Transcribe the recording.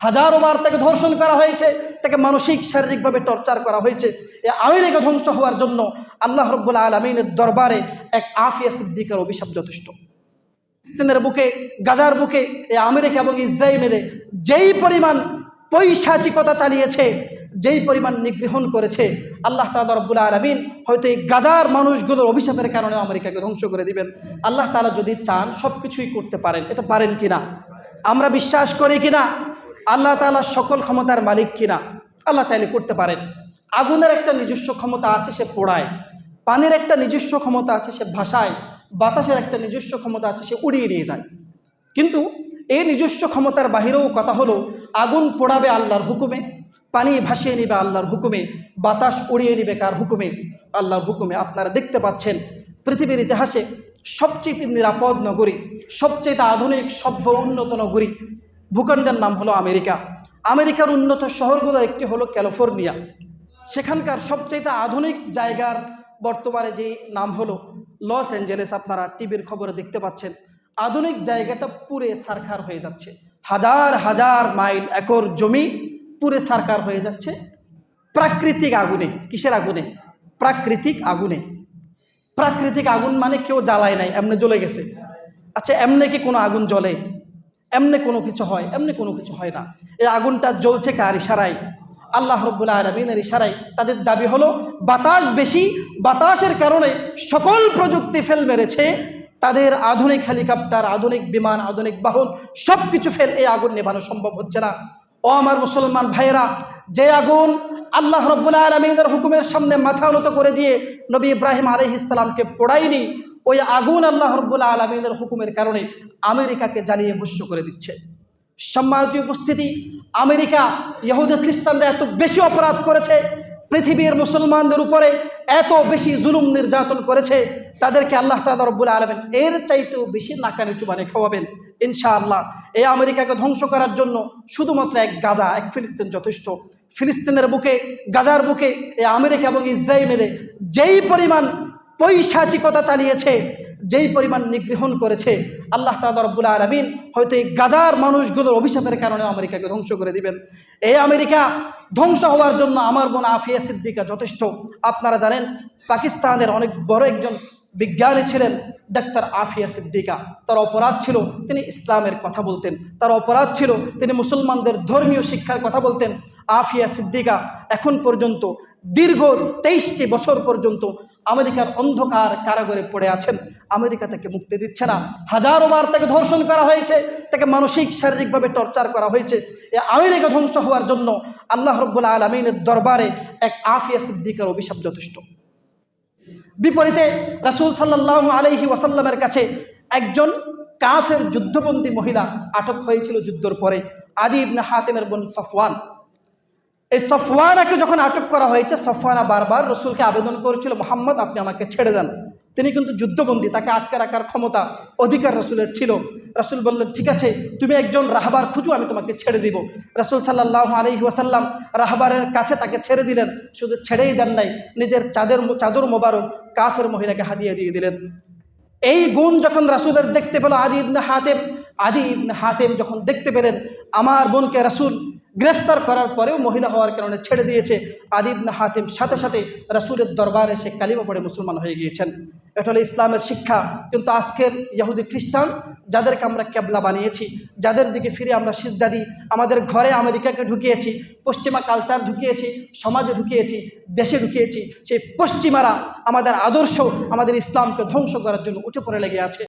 হাজারো বার তাকে ধর্ষণ করা হয়েছে, তাকে মানসিক, শারীরিকভাবে টর্চার করা হয়েছে। এ আমেরিকা ধ্বংস হওয়ার জন্য আল্লাহ রব্বুল আলমিনের দরবারে এক আফিয়া সিদ্দিকের অভিশাপ যথেষ্ট। ফিলিস্তিনের বুকে, গাজার বুকে এই আমেরিকা এবং ইসরায়েলের যেই পরিমাণ পৈশাচিকতা চালিয়েছে, যেই পরিমাণ নিগ্রহণ করেছে, আল্লাহ তালা রব্বুল আলমিন হয়তো এই গাজার মানুষগুলোর অভিশাপের কারণে আমেরিকাকে ধ্বংস করে দিবেন। আল্লাহ তালা যদি চান সব কিছুই করতে পারেন, এটা পারেন কিনা? আমরা বিশ্বাস করি কিনা? আল্লাহ তালা সকল ক্ষমতার মালিক কিনা? আল্লাহ চাইলে করতে পারেন। আগুনের একটা নিজস্ব ক্ষমতা আছে, সে পোড়ায়। পানির একটা নিজস্ব ক্ষমতা আছে, সে ভাষায় বাতাসের একটা নিজস্ব ক্ষমতা আছে, সে উড়িয়ে নিয়ে যায়। কিন্তু এই নিজস্ব ক্ষমতার বাহিরেও কথা হলো, আগুন পোড়াবে আল্লাহর হুকুমে, পানি ভাসিয়ে নেবে আল্লাহর হুকুমে, বাতাস উড়িয়ে নেবে কার হুকুমে? আল্লাহর হুকুমে। আপনারা দেখতে পাচ্ছেন, পৃথিবীর ইতিহাসে সবচেয়ে নিরাপদ নগরী, সবচেয়ে আধুনিক, সভ্য, উন্নত নগরী ভূখণ্ডের নাম হলো আমেরিকা। আমেরিকার উন্নত শহরগুলোর একটি হলো ক্যালিফোর্নিয়া। সেখানকার সবচেয়ে আধুনিক জায়গার বর্তমানে যে নাম হলো লস অ্যাঞ্জেলেস, আপনারা টিভির খবরে দেখতে পাচ্ছেন। আধুনিক জায়গাটা পুরে সারখার হয়ে যাচ্ছে। হাজার হাজার মাইল একর জমি পুরে সারকার হয়ে যাচ্ছে। প্রাকৃতিক আগুনে, কিসের আগুনে? প্রাকৃতিক আগুনে। প্রাকৃতিক আগুন মানে কেউ জ্বালায় নাই, এমনি জ্বলে গেছে। আচ্ছা এমনি কি কোনো আগুন জ্বলে? এমনি কোনো কিছু হয়, এমনি কোনো কিছু হয় না। এই আগুনটা জ্বলছে কার ইশারায়? আল্লাহ রব্বুল্লাহ আলমিনের ইশারায়। তাদের দাবি হলো, বাতাস বেশি, বাতাসের কারণে সকল প্রযুক্তি ফেল মেরেছে। তাদের আধুনিক হেলিকপ্টার, আধুনিক বিমান, আধুনিক বাহন সব কিছু ফেল এই আগুন নেভানো সম্ভব হচ্ছে না। ও আমার মুসলমান ভাইয়েরা, যে আগুন আল্লাহ রব্বুল্লাহ আলমিনের হুকুমের সামনে মাথা উন্নত করে দিয়ে নবী ইব্রাহিম আলহ ইসলামকে পোড়ায়নি ওই আগুন আল্লাহ রব্বুল্লাহ আলমিনের হুকুমের কারণে আমেরিকাকে জ্বালিয়ে ভস্য করে দিচ্ছে। সম্মানিত উপস্থিতি, আমেরিকা ইহুদ খ্রিস্টানরা এত বেশি অপরাধ করেছে, পৃথিবীর মুসলমানদের উপরে এত বেশি জুলুম নির্যাতন করেছে, তাদেরকে আল্লাহ তালা রব্বুল আলমেন এর চাইতেও বেশি নাকানি চুবানে খাওয়াবেন, ইনশাআল্লাহ। এই আমেরিকাকে ধ্বংস করার জন্য শুধুমাত্র এক গাজা, এক ফিলিস্তিন যথেষ্ট। ফিলিস্তিনের বুকে, গাজার বুকে এই আমেরিকা এবং ইসরায়েলের যেই পরিমাণ পৈশাচিকতা চালিয়েছে, যেই পরিমাণ নিগ্রহণ করেছে, আল্লাহ তালা রব্বুল আলমিন হয়তো এই গাজার মানুষগুলোর অভিশাপের কারণে আমেরিকাকে ধ্বংস করে দিবেন। এই আমেরিকা ধ্বংস হওয়ার জন্য আমার বোন আফিয়া সিদ্দিকা যথেষ্ট। আপনারা জানেন, পাকিস্তানের অনেক বড় একজন বিজ্ঞানী ছিলেন, ডাক্তার আফিয়া সিদ্দিকা। তার অপরাধ ছিল, তিনি ইসলামের কথা বলতেন। তার অপরাধ ছিল, তিনি মুসলমানদের ধর্মীয় শিক্ষার কথা বলতেন। আফিয়া সিদ্দিকা এখন পর্যন্ত দীর্ঘ তেইশটি বছর পর্যন্ত আমেরিকার অন্ধকার কারাগারে পড়ে আছেন। আমেরিকা তাকে মুক্তি দিচ্ছে না। হাজারো বার তাকে ধর্ষণ করা হয়েছে, তাকে মানসিক, শারীরিকভাবে টর্চার করা হয়েছে। এই আমেরিকা ধ্বংস হওয়ার জন্য আল্লাহ রব্বুল্লা আলমিনের দরবারে এক আফিয়া সিদ্দিকার অভিশাপ যথেষ্ট। বিপরীতে রাসুল সাল্লাহ আলহি ওয়াসাল্লামের কাছে একজন কাফের যুদ্ধবন্দী মহিলা আটক হয়েছিল যুদ্ধর পরে। আদি ইবনে হাতেমের বোন সফওয়ান। এই সফওয়ানাকে যখন আটক করা হয়েছে, সফওয়ানা বারবার রসুলকে আবেদন করেছিল, মোহাম্মদ, আপনি আমাকে ছেড়ে দেন। তিনি কিন্তু যুদ্ধবন্দী, তাকে আটকে রাখার ক্ষমতা, অধিকার রসুলের ছিল। রসুল বললেন, ঠিক আছে, তুমি একজন রাহবার, খুঁজো, আমি তোমাকে ছেড়ে দিব। রসুল সাল্লাহ আলহি ওয়াসাল্লাম রাহবারের কাছে তাকে ছেড়ে দিলেন, শুধু ছেড়েই দেন নাই, নিজের চাঁদের চাদর মোবারক কাফের মহিলাকে হাতিয়ে দিয়ে দিলেন। এই গুণ যখন রাসুলের দেখতে পেল আদি ইবনে হাতেম, আদি ইবনে হাতেম যখন দেখতে পেলেন, আমার বোনকে রাসুল গ্রেফতার করার পরেও মহিলা হওয়ার কারণে ছেড়ে দিয়েছে আদি ইবনে হাতেম। সাথে সাথে রাসুলের দরবারে সে কালিমা পড়ে মুসলমান হয়ে গিয়েছেন। এটা হলো ইসলামের শিক্ষা। কিন্তু আজকের ইহুদি খ্রিস্টান, যাদেরকে আমরা ক্যাবলা বানিয়েছি, যাদের দিকে ফিরে আমরা সিদ্ধা দিই, আমাদের ঘরে আমেরিকাকে ঢুকিয়েছি, পশ্চিমা কালচার ঢুকিয়েছি, সমাজে ঢুকিয়েছি, দেশে ঢুকিয়েছি, সেই পশ্চিমারা আমাদের আদর্শ, আমাদের ইসলামকে ধ্বংস করার জন্য উঠে পড়ে লেগে আছে।